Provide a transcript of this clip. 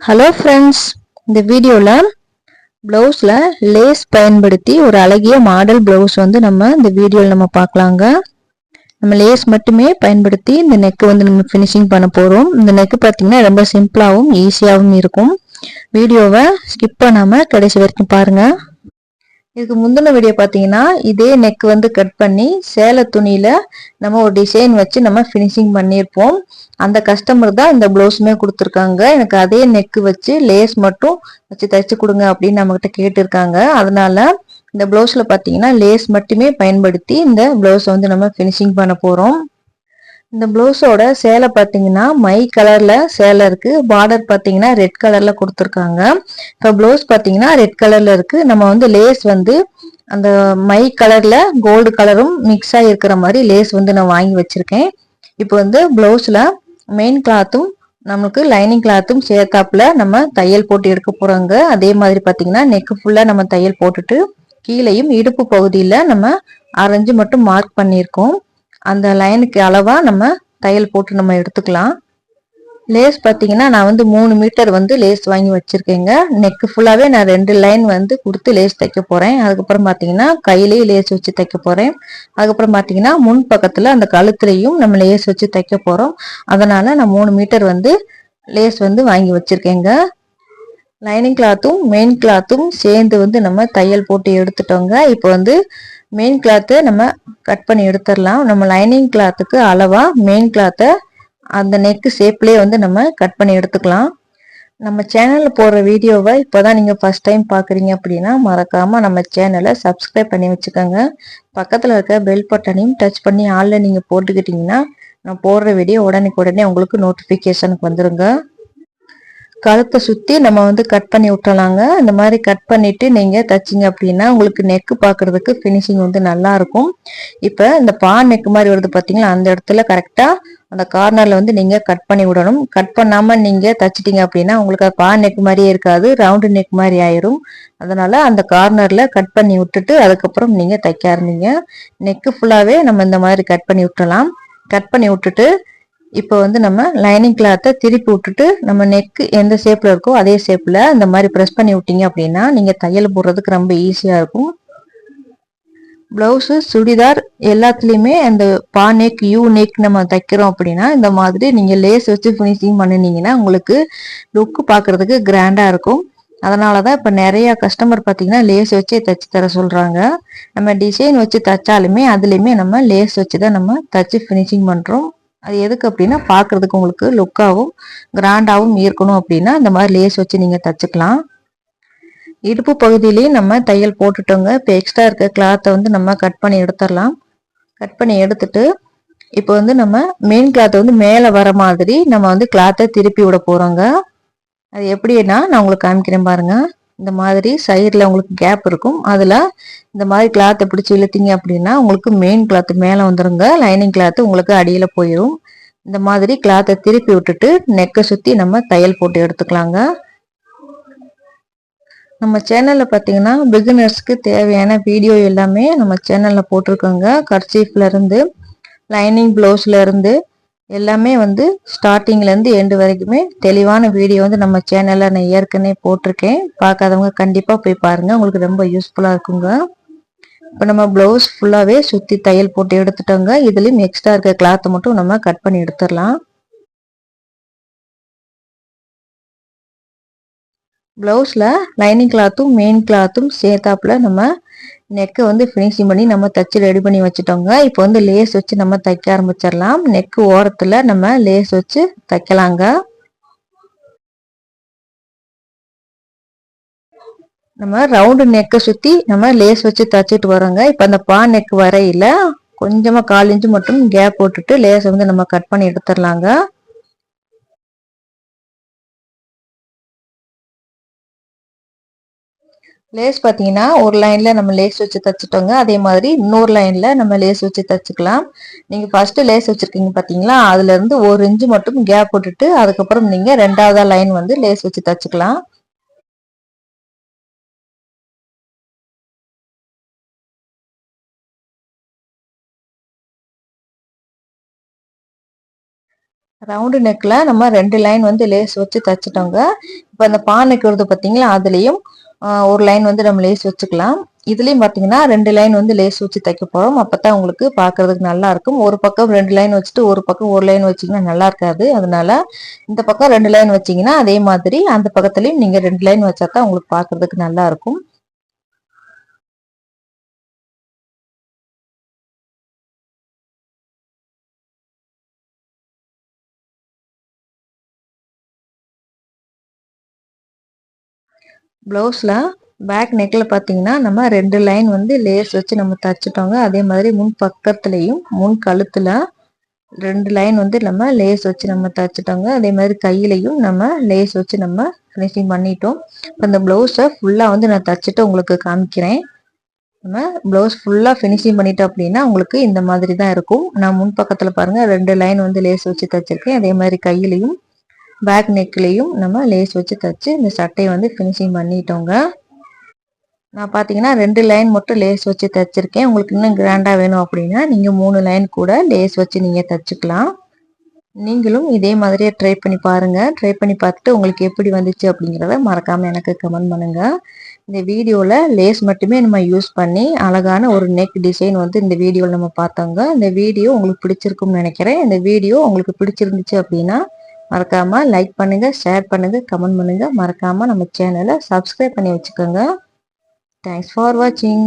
Hello friends இந்த வீடியோவில் ப்ளவுஸில் லேஸ் பயன்படுத்தி ஒரு அழகிய மாடல் ப்ளவுஸ் வந்து நம்ம இந்த வீடியோவில் நம்ம பார்க்கலாங்க. நம்ம லேஸ் மட்டுமே பயன்படுத்தி இந்த நெக்கு வந்து நம்ம ஃபினிஷிங் பண்ண போகிறோம் இந்த நெக்கு பார்த்தீங்கன்னா ரொம்ப சிம்பிளாகவும் ஈஸியாகவும் இருக்கும். வீடியோவை ஸ்கிப் பண்ணாமல் கடைசி வரைக்கும் பாருங்கள் இதுக்கு முந்தின வீடியோ பார்த்தீங்கன்னா இதே நெக் வந்து கட் பண்ணி சேலை துணியில் நம்ம ஒரு டிசைன் வச்சு நம்ம ஃபினிஷிங் பண்ணியிருப்போம். அந்த கஸ்டமர் தான் இந்த ப்ளவுஸுமே கொடுத்துருக்காங்க. எனக்கு அதே நெக்கு வச்சு லேஸ் மட்டும் வச்சு தைச்சு கொடுங்க அப்படின்னு நம்மகிட்ட கேட்டிருக்காங்க. அதனால இந்த ப்ளவுஸில் பார்த்தீங்கன்னா லேஸ் மட்டுமே பயன்படுத்தி இந்த ப்ளவுஸை வந்து நம்ம ஃபினிஷிங் பண்ண போகிறோம் இந்த ப்ளவுஸோட சேலை பார்த்தீங்கன்னா மை கலர்ல சேலை இருக்கு. பார்டர் பார்த்தீங்கன்னா ரெட் கலர்ல கொடுத்துருக்காங்க. இப்போ ப்ளவுஸ் பார்த்தீங்கன்னா ரெட் கலர்ல இருக்கு. நம்ம வந்து லேஸ் வந்து அந்த மை கலர்ல கோல்டு கலரும் மிக்ஸ் ஆகிருக்கிற மாதிரி லேஸ் வந்து நான் வாங்கி வச்சிருக்கேன். இப்போ வந்து ப்ளவுஸ்ல மெயின் கிளாத்தும் நமக்கு லைனிங் கிளாத்தும் சேர்த்தாப்புல நம்ம தையல் போட்டு எடுக்க போறோங்க. அதே மாதிரி பார்த்தீங்கன்னா நெக்கு ஃபுல்லா நம்ம தையல் போட்டுட்டு கீழேயும் இடுப்பு பகுதியில் நம்ம அரைஞ்சு மட்டும் மார்க் பண்ணியிருக்கோம். அந்த லைனுக்கு அளவாக நம்ம தையல் போட்டு நம்ம எடுத்துக்கலாம். லேஸ் பார்த்தீங்கன்னா நான் வந்து மூணு மீட்டர் வந்து லேஸ் வாங்கி வச்சுருக்கேங்க. நெக்கு ஃபுல்லாகவே நான் ரெண்டு லைன் வந்து கொடுத்து லேஸ் தைக்க போகிறேன் அதுக்கப்புறம் பார்த்தீங்கன்னா கையிலேயே லேஸ் வச்சு தைக்க போகிறேன் அதுக்கப்புறம் பார்த்தீங்கன்னா முன் பக்கத்தில் அந்த கழுத்துலையும் நம்ம லேஸ் வச்சு தைக்க போகிறோம் அதனால் நான் மூணு மீட்டர் வந்து லேஸ் வந்து வாங்கி வச்சுருக்கேங்க. லைனிங் கிளாத்தும் மெயின் கிளாத்தும் சேர்ந்து வந்து நம்ம தையல் போட்டு எடுத்துட்டோங்க. இப்போ வந்து மெயின் கிளாத்தை நம்ம கட் பண்ணி எடுத்துடலாம். நம்ம லைனிங் கிளாத்துக்கு அளவாக மெயின் கிளாத்தை அந்த நெக்கு ஷேப்லேயே வந்து நம்ம கட் பண்ணி எடுத்துக்கலாம். நம்ம சேனலில் போடுற வீடியோவை இப்போதான் நீங்கள் ஃபஸ்ட் டைம் பார்க்குறீங்க அப்படின்னா மறக்காமல் நம்ம சேனலை சப்ஸ்கிரைப் பண்ணி வச்சுக்கோங்க. பக்கத்தில் இருக்க பெல் பட்டனையும் டச் பண்ணி ஆளில் நீங்கள் போட்டுக்கிட்டிங்கன்னா நான் போடுற வீடியோ உடனே உடனே உங்களுக்கு நோட்டிஃபிகேஷனுக்கு வந்துடுங்க கழுத்தை சுற்றி நம்ம வந்து கட் பண்ணி விட்டலாங்க இந்த மாதிரி கட் பண்ணிட்டு நீங்கள் தைச்சிங்க அப்படின்னா உங்களுக்கு நெக்கு பார்க்குறதுக்கு ஃபினிஷிங் வந்து நல்லாயிருக்கும் இப்போ இந்த பா நெக்கு மாதிரி வருது பார்த்தீங்களா அந்த இடத்துல கரெக்டாக அந்த கார்னரில் வந்து நீங்கள் கட் பண்ணி விடணும். கட் பண்ணாமல் நீங்கள் தைச்சிட்டிங்க அப்படின்னா உங்களுக்கு பா நெக் மாதிரியே இருக்காது ரவுண்டு நெக் மாதிரி ஆயிரும். அதனால அந்த கார்னரில் கட் பண்ணி விட்டுட்டு அதுக்கப்புறம் நீங்கள் தைக்க ஆரம்பிங்க. நெக்கு ஃபுல்லாகவே நம்ம இந்த மாதிரி கட் பண்ணி விட்டுலாம் கட் பண்ணி விட்டுட்டு இப்போ வந்து நம்ம லைனிங் கிளாத்தை திருப்பி விட்டுட்டு நம்ம நெக்கு எந்த ஷேப்பில் இருக்கோ அதே ஷேப்பில் இந்த மாதிரி ப்ரெஸ் பண்ணி விட்டீங்க அப்படின்னா நீங்கள் தையல் போடுறதுக்கு ரொம்ப ஈஸியாக இருக்கும். ப்ளவுஸு சுடிதார் எல்லாத்துலேயுமே அந்த பா நெக் யூ நெக் நம்ம தைக்கிறோம் அப்படின்னா இந்த மாதிரி நீங்கள் லேஸ் வச்சு ஃபினிஷிங் பண்ணினீங்கன்னா உங்களுக்கு லுக்கு பார்க்குறதுக்கு கிராண்டாக இருக்கும். அதனால தான் இப்போ நிறையா கஸ்டமர் பார்த்தீங்கன்னா லேஸ் வச்சே தைச்சி தர சொல்கிறாங்க நம்ம டிசைன் வச்சு தைச்சாலுமே அதுலேயுமே நம்ம லேஸ் வச்சு தான் நம்ம தைச்சி ஃபினிஷிங் பண்ணுறோம் அது எதுக்கு அப்படின்னா பார்க்குறதுக்கு உங்களுக்கு லுக்காகவும் கிராண்டாகவும் இருக்கணும் அப்படின்னா இந்த மாதிரி லேஸ் வச்சு நீங்கள் தச்சுக்கலாம். இடுப்பு பகுதியிலையும் நம்ம தையல் போட்டுட்டோங்க. இப்போ எக்ஸ்ட்ரா இருக்க கிளாத்தை வந்து நம்ம கட் பண்ணி எடுத்துடலாம். கட் பண்ணி எடுத்துட்டு இப்போ வந்து நம்ம மெயின் கிளாத்தை வந்து மேலே வர மாதிரி நம்ம வந்து கிளாத்தை திருப்பி விட போகிறோங்க அது எப்படின்னா நான் உங்களுக்கு காமிக்கிறேன் பாருங்கள் இந்த மாதிரி சைடில் உங்களுக்கு கேப் இருக்கும். அதில் இந்த மாதிரி கிளாத்தை பிடிச்சி இழுத்தீங்க அப்படின்னா உங்களுக்கு மெயின் கிளாத்து மேலே வந்துருங்க. லைனிங் கிளாத்து உங்களுக்கு அடியில் போயிடும் இந்த மாதிரி கிளாத்தை திருப்பி விட்டுட்டு நெக்கை சுற்றி நம்ம தையல் போட்டு எடுத்துக்கலாங்க. நம்ம சேனலில் பார்த்தீங்கன்னா பிகினர்ஸ்க்கு தேவையான வீடியோ எல்லாமே நம்ம சேனலில் போட்டிருக்கோங்க. கர்ச்சீஃப்லேருந்து லைனிங் ப்ளவுஸ்லேருந்து எல்லாமே வந்து ஸ்டார்டிங்லேருந்து எண்டு வரைக்குமே தெளிவான வீடியோ வந்து நம்ம சேனலில் நான் ஏற்கனவே போட்டிருக்கேன். பார்க்காதவங்க கண்டிப்பாக போய் பாருங்கள் உங்களுக்கு ரொம்ப யூஸ்ஃபுல்லாக இருக்குங்க. இப்போ நம்ம ப்ளவுஸ் ஃபுல்லாகவே சுற்றி தையல் போட்டு எடுத்துட்டோங்க. இதுலேயும் எக்ஸ்ட்ரா இருக்க கிளாத்தை மட்டும் நம்ம கட் பண்ணி எடுத்துடலாம். ப்ளவுஸில் லைனிங் கிளாத்தும் மெயின் கிளாத்தும் சேர்த்தாப்புல நம்ம நெக்கை வந்து ஃபினிஷிங் பண்ணி நம்ம தச்சு ரெடி பண்ணி வச்சுட்டோங்க. இப்போ வந்து லேஸ் வச்சு நம்ம தைக்க ஆரம்பிச்சிடலாம். நெக்கு ஓரத்தில் நம்ம லேஸ் வச்சு தைக்கலாங்க. நம்ம ரவுண்டு நெக்கை சுற்றி நம்ம லேஸ் வச்சு தைச்சிட்டு வரோங்க. இப்போ அந்த பா நெக் வரையில் கொஞ்சமாக கால் இன்ச்சு மட்டும் கேப் போட்டுட்டு லேஸை வந்து நம்ம கட் பண்ணி எடுத்துடலாங்க. லேஸ் பார்த்தீங்கன்னா ஒரு லைனில் நம்ம லேஸ் வச்சு தைச்சிட்டோங்க. அதே மாதிரி இன்னொரு லைனில் நம்ம லேஸ் வச்சு தைச்சிக்கலாம். நீங்கள் ஃபஸ்ட்டு லேஸ் வச்சுருக்கீங்க பார்த்தீங்களா அதுலேருந்து ஒரு இன்ச்சு மட்டும் கேப் போட்டுட்டு அதுக்கப்புறம் நீங்கள் ரெண்டாவதாக லைன் வந்து லேஸ் வச்சு தைச்சிக்கலாம். ரவுண்டு நெக்கில் நம்ம ரெண்டு லைன் வந்து லேஸ் வச்சு தைச்சிட்டோங்க. இப்போ அந்த பான் நெக் பார்த்தீங்களா அதுலேயும் ஒரு லைன் வந்து நம்ம லேஸ் வச்சுக்கலாம். இதுலேயும் பார்த்தீங்கன்னா ரெண்டு லைன் வந்து லேஸ் வச்சு தைக்க போகிறோம் அப்போ தான் உங்களுக்கு பார்க்கறதுக்கு நல்லா இருக்கும். ஒரு பக்கம் ரெண்டு லைன் வச்சுட்டு ஒரு பக்கம் ஒரு லைன் வச்சிங்கன்னா நல்லா இருக்காது. அதனால இந்த பக்கம் ரெண்டு லைன் வச்சிங்கன்னா அதே மாதிரி அந்த பக்கத்துலேயும் நீங்கள் ரெண்டு லைன் வச்சா தான் உங்களுக்கு பார்க்கறதுக்கு நல்லா இருக்கும். ப்ளவுஸில் பேக் நெக்கில் பார்த்தீங்கன்னா நம்ம ரெண்டு லைன் வந்து லேஸ் வச்சு நம்ம தைச்சிட்டோங்க. அதே மாதிரி முன் பக்கத்துலேயும் முன் கழுத்தில் ரெண்டு லைன் வந்து நம்ம லேஸ் வச்சு நம்ம தைச்சிட்டோங்க. அதே மாதிரி கையிலையும் நம்ம லேஸ் வச்சு நம்ம ஃபினிஷிங் பண்ணிட்டோம். இப்போ இந்த ப்ளவுஸை ஃபுல்லாக வந்து நான் தச்சுட்டு உங்களுக்கு காமிக்கிறேன். நம்ம ப்ளவுஸ் ஃபுல்லாக ஃபினிஷிங் பண்ணிட்டோம் அப்படின்னா உங்களுக்கு இந்த மாதிரி தான் இருக்கும். நான் முன் பக்கத்தில் பாருங்கள் ரெண்டு லைன் வந்து லேஸ் வச்சு தைச்சிருக்கேன். அதே மாதிரி கையிலையும் பேக் நெக்லேயும் நம்ம லேஸ் வச்சு தச்சு இந்த சட்டையை வந்து ஃபினிஷிங் பண்ணிட்டோங்க. நான் பார்த்தீங்கன்னா ரெண்டு லைன் மட்டும் லேஸ் வச்சு தைச்சிருக்கேன். உங்களுக்கு இன்னும் கிராண்டாக வேணும் அப்படின்னா நீங்கள் மூணு லைன் கூட லேஸ் வச்சு நீங்கள் தைச்சிக்கலாம். நீங்களும் இதே மாதிரியே ட்ரை பண்ணி பாருங்கள் ட்ரை பண்ணி பார்த்துட்டு உங்களுக்கு எப்படி வந்துச்சு அப்படிங்கிறத மறக்காமல் எனக்கு கமெண்ட் பண்ணுங்கள் இந்த வீடியோவில் லேஸ் மட்டுமே நம்ம யூஸ் பண்ணி அழகான ஒரு நெக் டிசைன் வந்து இந்த வீடியோவில் நம்ம பார்த்தோங்க. இந்த வீடியோ உங்களுக்கு பிடிச்சிருக்கும்னு நினைக்கிறேன். இந்த வீடியோ உங்களுக்கு பிடிச்சிருந்துச்சு அப்படின்னா மறக்காமல் லைக் பண்ணுங்கள் ஷேர் பண்ணுங்கள் கமெண்ட் பண்ணுங்கள் மறக்காமல் நம்ம சேனலை சப்ஸ்கிரைப் பண்ணி வச்சுக்கோங்க. தேங்க்ஸ் ஃபார் வாட்சிங்